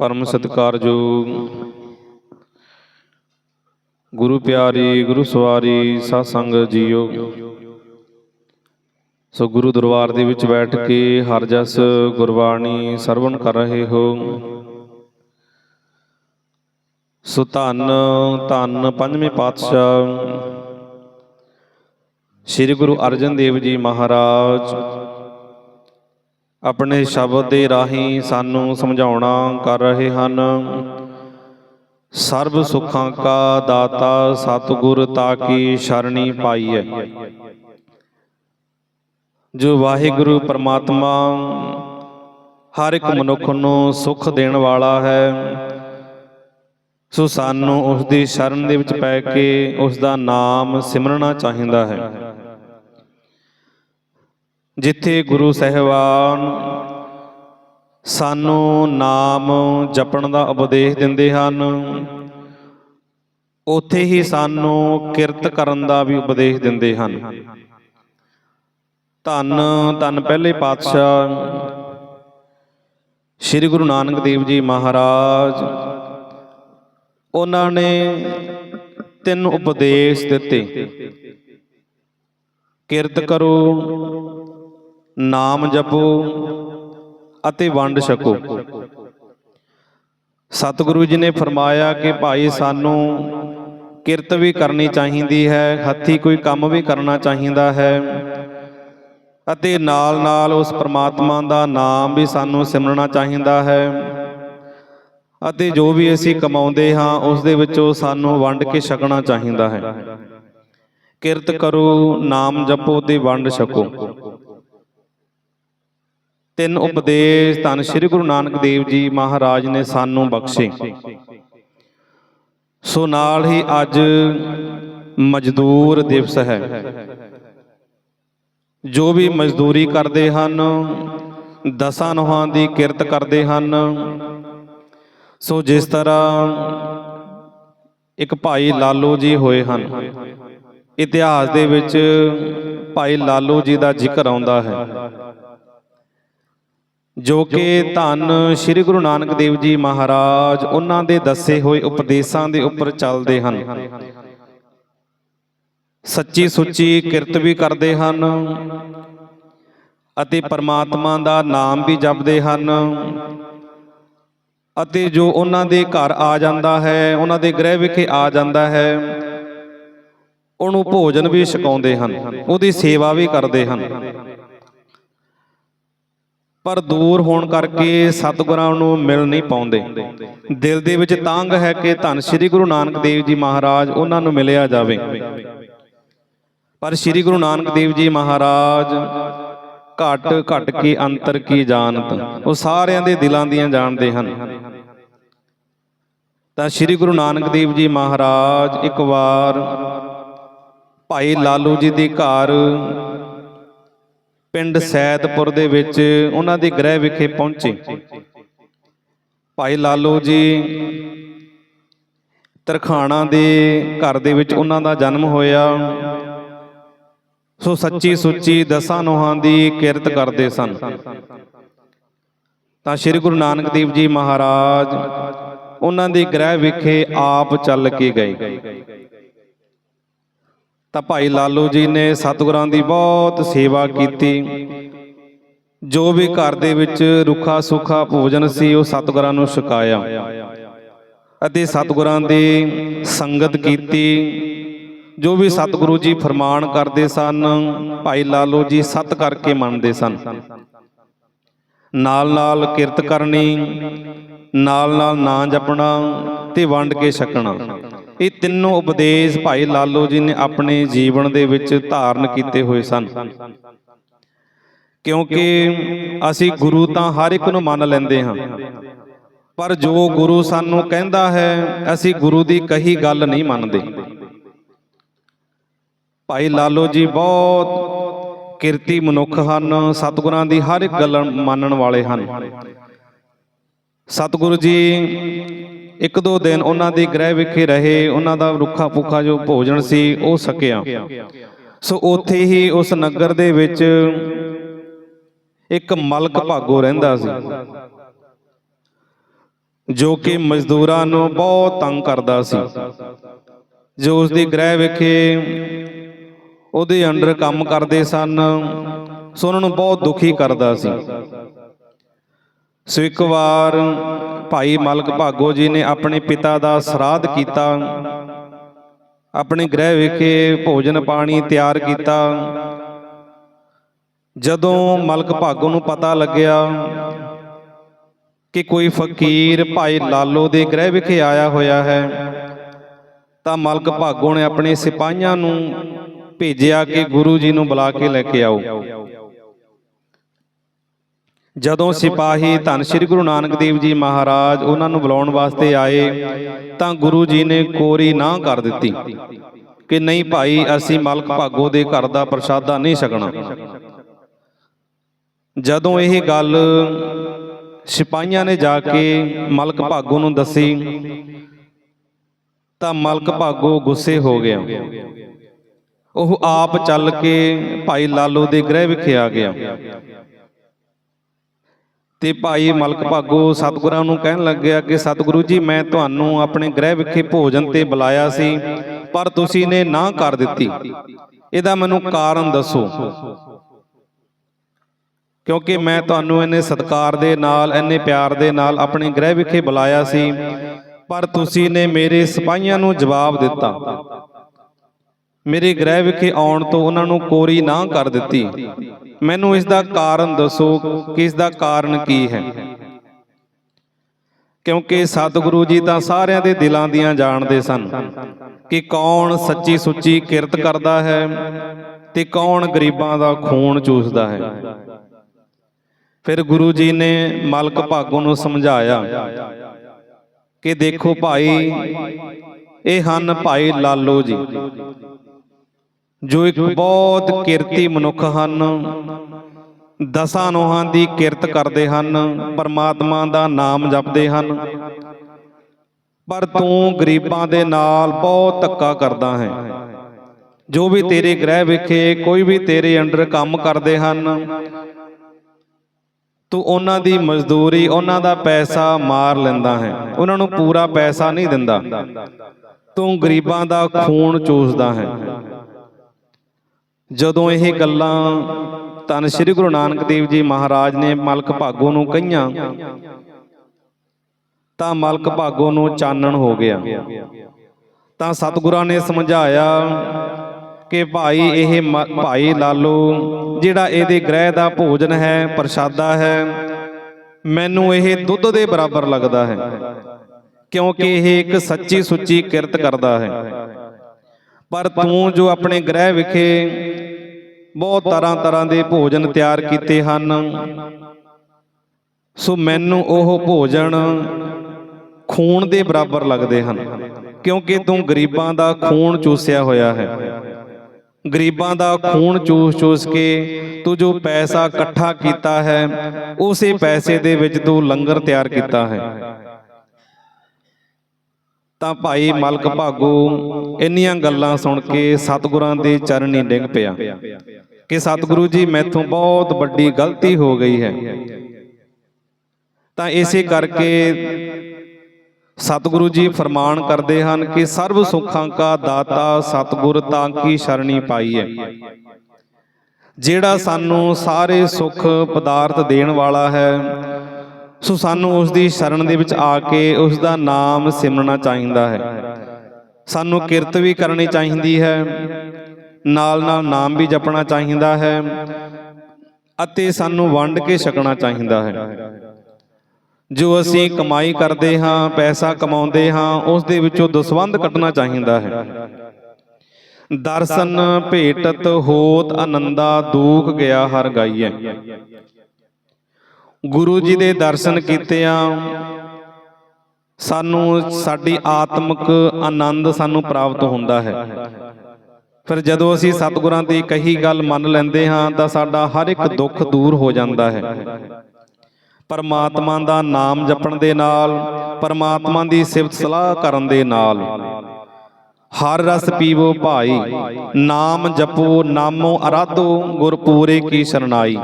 ਪਰਮ ਸਤਿਕਾਰਯੋਗ ਗੁਰੂ ਪਿਆਰੀ ਗੁਰੂ ਸਵਾਰੀ ਸਾਧ ਸੰਗਤ ਜੀਓ। ਸੋ ਗੁਰੂ ਦਰਬਾਰ ਦੇ ਵਿੱਚ ਬੈਠ ਕੇ ਹਰ ਜਸ ਗੁਰਬਾਣੀ ਸਰਵਣ ਕਰ ਰਹੇ ਹੋ। ਸੋ ਧੰਨ ਧੰਨ ਪੰਜਵੇਂ ਪਾਤਸ਼ਾਹ ਸ੍ਰੀ ਗੁਰੂ ਅਰਜਨ ਦੇਵ ਜੀ ਮਹਾਰਾਜ। ਆਪਣੇ ਸ਼ਬਦ ਦੇ ਰਾਹੀਂ ਸਾਨੂੰ ਸਮਝਾਉਣਾ ਕਰ ਰਹੇ ਹਨ। ਸਰਬ ਸੁੱਖਾਂ ਕਾ ਦਾਤਾ ਸਤਿਗੁਰ ਤਾ ਕੀ ਸ਼ਰਣੀ ਹੈ ਜੋ ਵਾਹਿਗੁਰੂ ਪਰਮਾਤਮਾ ਹਰ ਇੱਕ ਮਨੁੱਖ ਨੂੰ ਸੁੱਖ ਦੇਣ ਵਾਲਾ ਹੈ, ਸੋ ਸਾਨੂੰ ਉਸ ਦੀ ਸ਼ਰਨ ਦੇ ਵਿੱਚ ਪੈ ਕੇ ਉਸ ਦਾ ਨਾਮ ਸਿਮਰਨਾ ਚਾਹੀਦਾ ਹੈ। ਜਿੱਥੇ ਗੁਰੂ ਸਹਿਬਾਨ ਸਾਨੂੰ ਨਾਮ ਜਪਣ ਦਾ ਉਪਦੇਸ਼ ਦਿੰਦੇ ਹਨ, ਉੱਥੇ ਹੀ ਸਾਨੂੰ ਕਿਰਤ ਕਰਨ ਦਾ ਵੀ ਉਪਦੇਸ਼ ਦਿੰਦੇ ਹਨ। ਧੰਨ ਧੰਨ ਪਹਿਲੇ ਪਾਤਸ਼ਾਹ ਸ੍ਰੀ ਗੁਰੂ ਨਾਨਕ ਦੇਵ ਜੀ ਮਹਾਰਾਜ, ਉਹਨਾਂ ਨੇ ਤਿੰਨ ਉਪਦੇਸ਼ ਦਿੱਤੇ। ਕਿਰਤ ਕਰੋ ਨਾਮ ਜਪੋ ਅਤੇ ਵੰਡ ਛਕੋ। ਸਤਿਗੁਰੂ ਜੀ ਨੇ ਫਰਮਾਇਆ ਕਿ ਭਾਈ, ਸਾਨੂੰ ਕਿਰਤ ਵੀ ਕਰਨੀ ਚਾਹੀਦੀ ਹੈ, ਹੱਥੀ ਕੋਈ ਕੰਮ ਵੀ ਕਰਨਾ ਚਾਹੀਦਾ ਹੈ ਅਤੇ ਨਾਲ-ਨਾਲ ਉਸ ਪ੍ਰਮਾਤਮਾ ਦਾ ਨਾਮ ਵੀ ਸਾਨੂੰ ਸਿਮਰਨਾ ਚਾਹੀਦਾ ਹੈ ਅਤੇ ਜੋ ਵੀ ਅਸੀਂ ਕਮਾਉਂਦੇ ਹਾਂ, ਉਸ ਦੇ ਵਿੱਚੋਂ ਸਾਨੂੰ ਵੰਡ ਕੇ ਛਕਣਾ ਚਾਹੀਦਾ ਹੈ। ਕਿਰਤ ਕਰੋ, ਨਾਮ ਜਪੋ ਤੇ ਵੰਡ ਛਕੋ। ਤਿੰਨ ਉਪਦੇਸ਼ ਧੰਨ ਸ੍ਰੀ ਗੁਰੂ ਨਾਨਕ ਦੇਵ ਜੀ ਮਹਾਰਾਜ ਨੇ ਸਾਨੂੰ ਬਖਸ਼ੇ। ਸੋ ਨਾਲ ਹੀ ਅੱਜ ਮਜ਼ਦੂਰ ਦਿਵਸ ਹੈ। ਜੋ ਵੀ ਮਜ਼ਦੂਰੀ ਕਰਦੇ ਹਨ ਦਸਾਂ ਨੋਹਾਂ ਦੀ ਕਿਰਤ ਕਰਦੇ ਹਨ। ਸੋ ਜਿਸ ਤਰ੍ਹਾਂ ਇੱਕ ਭਾਈ ਲਾਲੋ ਜੀ ਹੋਏ ਹਨ। ਇਤਿਹਾਸ ਦੇ ਵਿੱਚ ਭਾਈ ਲਾਲੋ ਜੀ ਦਾ ਜ਼ਿਕਰ ਆਉਂਦਾ ਹੈ। ਜੋ ਕਿ ਧੰਨ ਸ੍ਰੀ ਗੁਰੂ ਨਾਨਕ ਦੇਵ ਜੀ ਮਹਾਰਾਜ ਉਹਨਾਂ ਦੇ ਦੱਸੇ ਹੋਏ ਉਪਦੇਸ਼ਾਂ ਦੇ ਉੱਪਰ ਚੱਲਦੇ ਹਨ। ਸੱਚੀ ਸੁੱਚੀ ਕਿਰਤ ਵੀ ਕਰਦੇ ਹਨ ਅਤੇ ਪਰਮਾਤਮਾ ਦਾ ਨਾਮ ਵੀ ਜਪਦੇ ਹਨ। ਅਤੇ ਜੋ ਉਹਨਾਂ ਦੇ ਘਰ ਆ ਜਾਂਦਾ ਹੈ ਉਹਨਾਂ ਦੇ ਗ੍ਰਹਿ ਵਿਖੇ ਆ ਜਾਂਦਾ ਹੈ ਉਹਨੂੰ ਭੋਜਨ ਵੀ ਛਕਾਉਂਦੇ ਹਨ ਉਹਦੀ ਸੇਵਾ ਵੀ ਕਰਦੇ ਹਨ। ਪਰ ਦੂਰ ਹੋਣ ਕਰਕੇ ਸਤਿਗੁਰਾਂ ਨੂੰ ਮਿਲ ਨਹੀਂ ਪਾਉਂਦੇ। ਦਿਲ ਦੇ ਵਿੱਚ ਤੰਗ ਹੈ ਕਿ ਧੰਨ ਸ੍ਰੀ ਗੁਰੂ ਨਾਨਕ ਦੇਵ ਜੀ ਮਹਾਰਾਜ ਉਹਨਾਂ ਨੂੰ ਮਿਲਿਆ ਜਾਵੇ। ਪਰ ਸ੍ਰੀ ਗੁਰੂ ਨਾਨਕ ਦੇਵ ਜੀ ਮਹਾਰਾਜ ਘਟ ਘਟ ਕੇ ਅੰਤਰ ਕੀ ਜਾਣਤ, ਉਹ ਸਾਰਿਆਂ ਦੇ ਦਿਲਾਂ ਦੀਆਂ ਜਾਣਦੇ ਹਨ। ਤਾਂ ਸ੍ਰੀ ਗੁਰੂ ਨਾਨਕ ਦੇਵ ਜੀ ਮਹਾਰਾਜ ਇੱਕ ਵਾਰ ਭਾਈ ਲਾਲੂ ਜੀ ਦੇ ਘਰ ਪਿੰਡ ਸੈਦਪੁਰ ਦੇ ਵਿੱਚ ਉਹਨਾਂ ਦੇ ਗ੍ਰਹਿ ਵਿਖੇ ਪਹੁੰਚੇ। ਭਾਈ ਲਾਲੂ ਜੀ ਤਰਖਾਣਾ ਦੇ ਘਰ ਦੇ ਵਿੱਚ ਉਹਨਾਂ ਦਾ ਜਨਮ ਹੋਇਆ। ਸੋ ਸੱਚੀ ਸੁੱਚੀ ਦਸਾਂ ਨੋਹਾਂ ਦੀ ਕਿਰਤ ਕਰਦੇ ਸਨ। ਤਾਂ ਸ੍ਰੀ ਗੁਰੂ ਨਾਨਕ ਦੇਵ ਜੀ ਮਹਾਰਾਜ, ਉਹਨਾਂ ਦੇ ਗ੍ਰਹਿ ਵਿਖੇ ਆਪ ਚੱਲ ਕੇ ਗਏ। ਤਾਂ ਭਾਈ ਲਾਲੂ ਜੀ ਨੇ ਸਤਿਗੁਰਾਂ ਦੀ ਬਹੁਤ ਸੇਵਾ ਕੀਤੀ। ਜੋ ਵੀ ਘਰ ਦੇ ਵਿੱਚ ਰੁੱਖਾ ਸੁੱਖਾ ਭੋਜਨ ਸੀ, ਉਹ ਸਤਿਗੁਰਾਂ ਨੂੰ ਛਕਾਇਆ। ਅਤੇ ਸਤਿਗੁਰਾਂ ਦੀ ਸੰਗਤ ਕੀਤੀ। ਜੋ ਵੀ ਸਤਿਗੁਰੂ ਜੀ ਫਰਮਾਨ ਕਰਦੇ ਸਨ, ਭਾਈ ਲਾਲੋ ਜੀ ਸਤ ਕਰਕੇ ਮੰਨਦੇ ਸਨ। ਨਾਲ ਨਾਲ ਕਿਰਤ ਕਰਨੀ, ਨਾਲ ਨਾਲ ਨਾਂ ਜਪਣਾ ਤੇ ਵੰਡ ਕੇ ਛਕਣਾ। ਇਹ ਤਿੰਨੋਂ ਉਪਦੇਸ਼ ਭਾਈ ਲਾਲੋ ਜੀ ਨੇ ਆਪਣੇ ਜੀਵਨ ਦੇ ਵਿੱਚ ਧਾਰਨ ਕੀਤੇ ਹੋਏ ਸਨ। ਕਿਉਂਕਿ ਅਸੀਂ ਗੁਰੂ ਤਾਂ ਹਰ ਇੱਕ ਨੂੰ ਮੰਨ ਲੈਂਦੇ ਹਾਂ। ਪਰ ਜੋ ਗੁਰੂ ਸਾਨੂੰ ਕਹਿੰਦਾ ਹੈ, ਅਸੀਂ ਗੁਰੂ ਦੀ ਕਹੀ ਗੱਲ ਨਹੀਂ ਮੰਨਦੇ। ਭਾਈ ਲਾਲੋ ਜੀ ਬਹੁਤ ਕਿਰਤੀ ਮਨੁੱਖ ਹਨ, ਸਤਿਗੁਰਾਂ ਦੀ ਹਰ ਇੱਕ ਗੱਲ ਮੰਨਣ ਵਾਲੇ ਹਨ। ਸਤਿਗੁਰੂ ਜੀ ਇੱਕ ਦੋ ਦਿਨ ਉਹਨਾਂ ਦੇ ਗ੍ਰਹਿ ਵਿਖੇ ਰਹੇ, ਉਹਨਾਂ ਦਾ ਰੁੱਖਾ ਪੁੱਖਾ ਜੋ ਭੋਜਨ ਸੀ, ਉਹ ਸਕਿਆ। ਸੋ ਉੱਥੇ ਹੀ ਉਸ ਨਗਰ ਦੇ ਵਿੱਚ ਇੱਕ ਮਲਕ ਭਾਗੋ ਰਹਿੰਦਾ ਸੀ, ਜੋ ਕਿ ਮਜ਼ਦੂਰਾਂ ਨੂੰ ਬਹੁਤ ਤੰਗ ਕਰਦਾ ਸੀ। ਜੋ ਉਸ ਦੀ ਗ੍ਰਹਿ ਵਿਖੇ ਉਹਦੇ ਅੰਡਰ ਕੰਮ ਕਰਦੇ ਸਨ, ਸੋ ਉਹਨਾਂ ਨੂੰ ਬਹੁਤ ਦੁਖੀ ਕਰਦਾ ਸੀ। ਸੋ ਇੱਕ ਵਾਰ ਭਾਈ ਮਲਕ ਭਾਗੋ ਜੀ ਨੇ ਆਪਣੇ ਪਿਤਾ ਦਾ ਸਰਾਧ ਕੀਤਾ। ਆਪਣੇ ਗ੍ਰਹਿ ਵਿਖੇ ਭੋਜਨ ਪਾਣੀ ਤਿਆਰ ਕੀਤਾ। ਜਦੋਂ ਮਲਕ ਭਾਗੋ ਨੂੰ ਪਤਾ ਲੱਗਿਆ ਕਿ ਕੋਈ ਫਕੀਰ ਭਾਈ ਲਾਲੋ ਦੇ ਗ੍ਰਹਿ ਵਿਖੇ ਆਇਆ ਹੋਇਆ ਹੈ, ਤਾਂ ਮਲਕ ਭਾਗੋ ਨੇ ਆਪਣੇ ਸਿਪਾਹੀਆਂ ਨੂੰ ਭੇਜਿਆ ਕਿ ਗੁਰੂ ਜੀ ਨੂੰ ਬੁਲਾ ਕੇ ਲੈ ਕੇ ਆਓ। ਜਦੋਂ ਸਿਪਾਹੀ ਧੰਨ ਸ੍ਰੀ ਗੁਰੂ ਨਾਨਕ ਦੇਵ ਜੀ ਮਹਾਰਾਜ ਉਹਨਾਂ ਨੂੰ ਬੁਲਾਉਣ ਵਾਸਤੇ ਆਏ ਤਾਂ ਗੁਰੂ ਜੀ ਨੇ ਕੋਰੀ ਨਾ ਕਰ ਦਿੱਤੀ ਕਿ ਨਹੀਂ ਭਾਈ ਅਸੀਂ ਮਲਕ ਭਾਗੋ ਦੇ ਘਰ ਦਾ ਪ੍ਰਸ਼ਾਦਾ ਨਹੀਂ ਛਕਣਾ। ਜਦੋਂ ਇਹ ਗੱਲ ਸਿਪਾਹੀਆਂ ਨੇ ਜਾ ਕੇ ਮਲਕ ਭਾਗੋ ਨੂੰ ਦੱਸੀ ਤਾਂ ਮਲਕ ਭਾਗੋ ਗੁੱਸੇ ਹੋ ਗਿਆ। ਉਹ ਆਪ ਚੱਲ ਕੇ ਭਾਈ ਲਾਲੋ ਦੇ ਗ੍ਰਹਿ ਵਿਖੇ ਆ ਗਿਆ। ਤੇ ਭਾਈ ਮਲਕ ਭਾਗੋ ਸਤਿਗੁਰਾਂ ਨੂੰ ਕਹਿਣ ਲੱਗਿਆ ਕਿ ਸਤਿਗੁਰੂ ਜੀ, ਮੈਂ ਤੁਹਾਨੂੰ ਆਪਣੇ ਗ੍ਰਹਿ ਵਿਖੇ ਭੋਜਨ ਤੇ ਬੁਲਾਇਆ ਸੀ, ਪਰ ਤੁਸੀਂ ਨੇ ਨਾ ਕਰ ਦਿੱਤੀ। ਇਹਦਾ ਮੈਨੂੰ ਕਾਰਨ ਦੱਸੋ। ਕਿਉਂਕਿ ਮੈਂ ਤੁਹਾਨੂੰ ਇੰਨੇ ਸਤਿਕਾਰ ਦੇ ਨਾਲ ਇੰਨੇ ਪਿਆਰ ਦੇ ਨਾਲ ਆਪਣੇ ਗ੍ਰਹਿ ਵਿਖੇ ਬੁਲਾਇਆ ਸੀ, ਪਰ ਤੁਸੀਂ ਨੇ ਮੇਰੇ ਸਿਪਾਹੀਆਂ ਨੂੰ ਜਵਾਬ ਦਿੱਤਾ। ਮੇਰੇ ਗ੍ਰਹਿ ਵਿਖੇ ਆਉਣ ਤੋਂ ਉਹਨਾਂ ਨੂੰ ਕੋਰੀ ਨਾ ਕਰ ਦਿੱਤੀ। ਮੈਨੂੰ ਇਸ ਦਾ ਕਾਰਨ ਦੱਸੋ ਕਿ ਇਸ ਦਾ ਕਾਰਨ ਕੀ ਹੈ? ਕਿਉਂਕਿ ਸਤਿਗੁਰੂ ਜੀ ਤਾਂ ਸਾਰਿਆਂ ਦੇ ਦਿਲਾਂ ਦੀਆਂ ਜਾਣਦੇ ਸਨ ਕਿ ਕੌਣ ਸੱਚੀ ਸੁੱਚੀ ਕਿਰਤ ਕਰਦਾ ਹੈ ਤੇ ਕੌਣ ਗਰੀਬਾਂ ਦਾ ਖੂਨ ਚੂਸਦਾ ਹੈ। ਫਿਰ ਗੁਰੂ ਜੀ ਨੇ ਮਲਕ ਭਾਗੋ ਨੂੰ ਸਮਝਾਇਆ ਕਿ ਦੇਖੋ ਭਾਈ, ਇਹ ਹਨ ਭਾਈ ਲਾਲੋ ਜੀ। ਜੋ ਇੱਕ ਬਹੁਤ ਕਿਰਤੀ ਮਨੁੱਖ ਹਨ, ਦਸਾਂ ਨੋਹਾਂ ਦੀ ਕਿਰਤ ਕਰਦੇ ਹਨ, ਪਰਮਾਤਮਾ ਦਾ ਨਾਮ ਜਪਦੇ ਹਨ। ਪਰ ਤੂੰ ਗਰੀਬਾਂ ਦੇ ਨਾਲ ਬਹੁਤ ਧੱਕਾ ਕਰਦਾ ਹੈ। ਜੋ ਵੀ ਤੇਰੇ ਗ੍ਰਹਿ ਵਿਖੇ ਕੋਈ ਵੀ ਤੇਰੇ ਅੰਡਰ ਕੰਮ ਕਰਦੇ ਹਨ, ਤੂੰ ਉਹਨਾਂ ਦੀ ਮਜ਼ਦੂਰੀ, ਉਹਨਾਂ ਦਾ ਪੈਸਾ ਮਾਰ ਲੈਂਦਾ ਹੈ। ਉਹਨਾਂ ਨੂੰ ਪੂਰਾ ਪੈਸਾ ਨਹੀਂ ਦਿੰਦਾ। ਤੂੰ ਗਰੀਬਾਂ ਦਾ ਖੂਨ ਚੂਸਦਾ ਹੈ। ਜਦੋਂ ਇਹ ਗੱਲਾਂ ਤਨ ਸ੍ਰੀ ਗੁਰੂ ਨਾਨਕ ਦੇਵ ਜੀ ਮਹਾਰਾਜ ਨੇ ਮਲਕ ਭਾਗੋ ਨੂੰ ਕਹੀਆਂ ਤਾਂ ਮਲਕ ਭਾਗੋ ਨੂੰ ਚਾਨਣ ਹੋ ਗਿਆ। ਤਾਂ ਸਤਿਗੁਰਾਂ ਨੇ ਸਮਝਾਇਆ ਕਿ ਭਾਈ ਇਹ ਭਾਈ ਲਾਲੋ ਜਿਹੜਾ ਇਹਦੇ ਗ੍ਰਹਿ ਦਾ ਭੋਜਨ ਹੈ ਪ੍ਰਸ਼ਾਦਾ ਹੈ ਮੈਨੂੰ ਇਹ ਦੁੱਧ ਦੇ ਬਰਾਬਰ ਲੱਗਦਾ ਹੈ। ਕਿਉਂਕਿ ਇਹ ਇੱਕ ਸੱਚੀ ਸੁੱਚੀ ਕਿਰਤ ਕਰਦਾ ਹੈ। ਪਰ ਤੂੰ ਜੋ ਆਪਣੇ ਗ੍ਰਹਿ ਵਿਖੇ ਬਹੁਤ ਤਰ੍ਹਾਂ ਤਰ੍ਹਾਂ ਦੇ ਭੋਜਨ ਤਿਆਰ ਕੀਤੇ ਹਨ। ਸੋ ਮੈਨੂੰ ਉਹ ਭੋਜਨ ਖੂਨ ਦੇ ਬਰਾਬਰ ਲੱਗਦੇ ਹਨ, ਕਿਉਂਕਿ ਤੂੰ ਗਰੀਬਾਂ ਦਾ ਖੂਨ ਚੂਸਿਆ ਹੋਇਆ ਹੈ। ਗਰੀਬਾਂ ਦਾ ਖੂਨ ਚੂਸ ਚੂਸ ਕੇ ਤੂੰ ਜੋ ਪੈਸਾ ਇਕੱਠਾ ਕੀਤਾ ਹੈ, ਉਸੇ ਪੈਸੇ ਦੇ ਵਿੱਚ ਤੂੰ ਲੰਗਰ ਤਿਆਰ ਕੀਤਾ ਹੈ। ਤਾਂ ਭਾਈ ਮਲਕ ਭਾਗੋ, ਇੰਨੀਆਂ ਗੱਲਾਂ ਸੁਣ ਕੇ ਸਤਿਗੁਰਾਂ ਦੇ ਚਰਨੀ ਡਿੱਗ ਪਿਆ। ਕਿ ਸਤਿਗੁਰੂ ਜੀ, ਮੈਥੋਂ ਬਹੁਤ ਵੱਡੀ ਗਲਤੀ ਹੋ ਗਈ ਹੈ। ਤਾਂ ਇਸੇ ਕਰਕੇ ਸਤਿਗੁਰੂ ਜੀ ਫਰਮਾਨ ਕਰਦੇ ਹਨ ਕਿ ਸਰਬ ਸੁੱਖਾਂ ਕਾ ਦਾਤਾ ਸਤਿਗੁਰ ਤਾਂ ਕੀ ਸ਼ਰਣੀ ਪਾਈ ਹੈ। ਜਿਹੜਾ ਸਾਨੂੰ ਸਾਰੇ ਸੁੱਖ ਪਦਾਰਥ ਦੇਣ ਵਾਲਾ ਹੈ, ਸੋ ਸਾਨੂੰ ਉਸ ਦੀ ਸ਼ਰਨ ਦੇ ਵਿੱਚ ਆ ਕੇ ਉਸ ਦਾ ਨਾਮ ਸਿਮਰਨਾ ਚਾਹੀਦਾ ਹੈ। ਸਾਨੂੰ ਕਿਰਤ ਵੀ ਕਰਨੀ ਚਾਹੀਦੀ ਹੈ ਨਾਲ ਨਾਲ ਨਾਮ ਵੀ ਜਪਣਾ ਚਾਹੀਦਾ ਹੈ ਅਤੇ ਸਾਨੂੰ ਵੰਡ ਕੇ ਛਕਣਾ ਚਾਹੀਦਾ ਹੈ। ਜੋ ਅਸੀਂ ਕਮਾਈ ਕਰਦੇ ਹਾਂ, ਪੈਸਾ ਕਮਾਉਂਦੇ ਹਾਂ, ਉਸ ਦੇ ਵਿੱਚੋਂ ਦਸਵੰਧ ਕੱਢਣਾ ਚਾਹੀਦਾ ਹੈ। ਦਰਸ਼ਨ ਭੇਟਤ ਹੋਤ ਆਨੰਦਾ ਦੁਖ ਗਿਆ ਹਰ ਗਾਈਐ। ਗੁਰੂ ਜੀ ਦੇ ਦਰਸ਼ਨ ਕੀਤਿਆਂ ਸਾਨੂੰ ਸਾਡੀ ਆਤਮਿਕ ਆਨੰਦ ਸਾਨੂੰ ਪ੍ਰਾਪਤ ਹੁੰਦਾ ਹੈ। ਫਿਰ ਜਦੋਂ ਅਸੀਂ ਸਤਿਗੁਰਾਂ ਦੀ ਕਹੀ ਗੱਲ ਮੰਨ ਲੈਂਦੇ ਹਾਂ, ਤਾਂ ਸਾਡਾ ਹਰ ਇੱਕ ਦੁੱਖ ਦੂਰ ਹੋ ਜਾਂਦਾ ਹੈ। ਪਰਮਾਤਮਾ ਦਾ ਨਾਮ ਜਪਣ ਦੇ ਨਾਲ, ਪਰਮਾਤਮਾ ਦੀ ਸਿਫਤ ਸਲਾਹ ਕਰਨ ਦੇ ਨਾਲ। ਹਰ ਰਸ ਪੀਵੋ ਭਾਈ, ਨਾਮ ਜਪੋ, ਨਾਮੋ ਅਰਾਧੋ ਗੁਰ ਪੂਰੇ ਕੀ ਸ਼ਰਨਾਈ।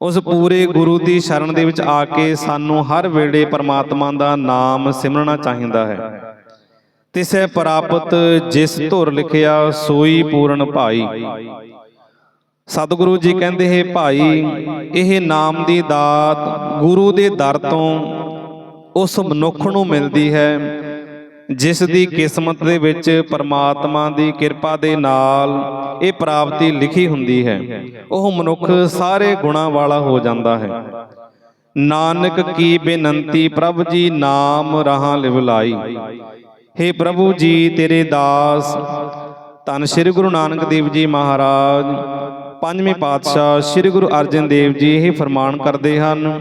ਉਸ ਪੂਰੇ ਗੁਰੂ ਦੀ ਸ਼ਰਨ ਦੇ ਵਿੱਚ ਆ ਕੇ ਸਾਨੂੰ ਹਰ ਵੇਲੇ ਪਰਮਾਤਮਾ ਦਾ ਨਾਮ ਸਿਮਰਨਾ ਚਾਹੀਦਾ ਹੈ। ਤਿਸੈ ਪ੍ਰਾਪਤ ਜਿਸ ਧੁਰ ਲਿਖਿਆ, ਸੋਈ ਪੂਰਨ ਭਾਈ। ਸਤਿਗੁਰੂ ਜੀ ਕਹਿੰਦੇ, ਹੈ ਭਾਈ, ਇਹ ਨਾਮ ਦੀ ਦਾਤ ਗੁਰੂ ਦੇ ਦਰ ਤੋਂ ਉਸ ਮਨੁੱਖ ਨੂੰ ਮਿਲਦੀ ਹੈ, ਜਿਸ ਦੀ ਕਿਸਮਤ ਦੇ ਵਿੱਚ ਪਰਮਾਤਮਾ ਦੀ ਕਿਰਪਾ ਦੇ ਨਾਲ ਇਹ ਪ੍ਰਾਪਤੀ ਲਿਖੀ ਹੁੰਦੀ ਹੈ। ਉਹ ਮਨੁੱਖ ਸਾਰੇ ਗੁਣਾਂ ਵਾਲਾ ਹੋ ਜਾਂਦਾ ਹੈ। ਨਾਨਕ ਕੀ ਬੇਨੰਤੀ, ਪ੍ਰਭ ਜੀ ਨਾਮ ਰਹਾ ਲਿਵਲਾਈ। हे ਪ੍ਰਭੂ ਜੀ, ਤੇਰੇ ਦਾਸ, ਧੰਨ ਸ੍ਰੀ ਗੁਰੂ ਨਾਨਕ ਦੇਵ ਜੀ ਮਹਾਰਾਜ, ਪੰਜਵੇਂ ਪਾਤਸ਼ਾਹ ਸ੍ਰੀ ਗੁਰੂ ਅਰਜਨ ਦੇਵ ਜੀ ਇਹ ਫਰਮਾਨ ਕਰਦੇ ਹਨ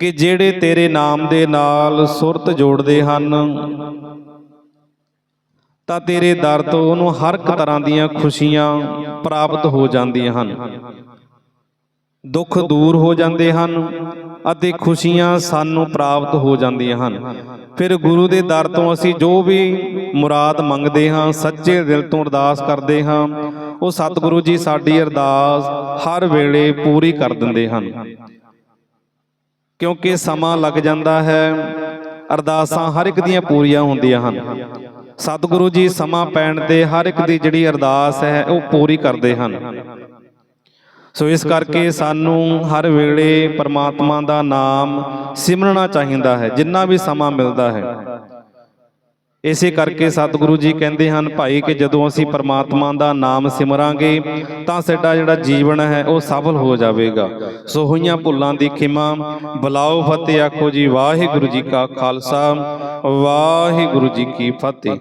ਕਿ ਜਿਹੜੇ ਤੇਰੇ ਨਾਮ ਦੇ ਨਾਲ ਸੁਰਤ ਜੋੜਦੇ ਹਨ, ਤਾਂ ਤੇਰੇ ਦਰ ਤੋਂ ਉਹਨੂੰ ਹਰ ਇੱਕ ਤਰ੍ਹਾਂ ਦੀਆਂ ਖੁਸ਼ੀਆਂ ਪ੍ਰਾਪਤ ਹੋ ਜਾਂਦੀਆਂ ਹਨ। ਦੁੱਖ ਦੂਰ ਹੋ ਜਾਂਦੇ ਹਨ ਅਤੇ ਖੁਸ਼ੀਆਂ ਸਾਨੂੰ ਪ੍ਰਾਪਤ ਹੋ ਜਾਂਦੀਆਂ ਹਨ। ਫਿਰ ਗੁਰੂ ਦੇ ਦਰ ਤੋਂ ਅਸੀਂ ਜੋ ਵੀ ਮੁਰਾਦ ਮੰਗਦੇ ਹਾਂ, ਸੱਚੇ ਦਿਲ ਤੋਂ ਅਰਦਾਸ ਕਰਦੇ ਹਾਂ, ਉਹ ਸਤਿਗੁਰੂ ਜੀ ਸਾਡੀ ਅਰਦਾਸ ਹਰ ਵੇਲੇ ਪੂਰੀ ਕਰ ਦਿੰਦੇ ਹਨ। ਕਿਉਂਕਿ ਸਮਾਂ ਲੱਗ ਜਾਂਦਾ ਹੈ, ਅਰਦਾਸਾਂ ਹਰ ਇੱਕ ਦੀਆਂ ਪੂਰੀਆਂ ਹੁੰਦੀਆਂ ਹਨ। ਸਤਿਗੁਰੂ ਜੀ ਸਮਾਂ ਪੈਣ ਤੇ ਹਰ ਇੱਕ ਦੀ ਜਿਹੜੀ ਅਰਦਾਸ ਹੈ, ਉਹ ਪੂਰੀ ਕਰਦੇ ਹਨ। ਸੋ ਇਸ ਕਰਕੇ ਸਾਨੂੰ ਹਰ ਵੇਲੇ ਪਰਮਾਤਮਾ ਦਾ ਨਾਮ ਸਿਮਰਨਾ ਚਾਹੀਦਾ ਹੈ ਜਿੰਨਾ ਵੀ ਸਮਾਂ ਮਿਲਦਾ ਹੈ। ਇਸੇ ਕਰਕੇ ਸਤਿਗੁਰੂ ਜੀ ਕਹਿੰਦੇ ਹਨ ਭਾਈ ਕਿ ਜਦੋਂ ਅਸੀਂ ਪਰਮਾਤਮਾ ਦਾ ਨਾਮ ਸਿਮਰਾਂਗੇ ਤਾਂ ਸਾਡਾ ਜਿਹੜਾ ਜੀਵਨ ਹੈ ਉਹ ਸਫਲ ਹੋ ਜਾਵੇਗਾ। ਸੋ ਹੋਈਆਂ ਭੁੱਲਾਂ ਦੀ ਖਿਮਾ ਬੁਲਾਓ ਫਤਿਹ ਆਖੋ ਜੀ ਵਾਹਿਗੁਰੂ ਜੀ ਕਾ ਖਾਲਸਾ ਵਾਹਿਗੁਰੂ ਜੀ ਕੀ ਫਤਿਹ।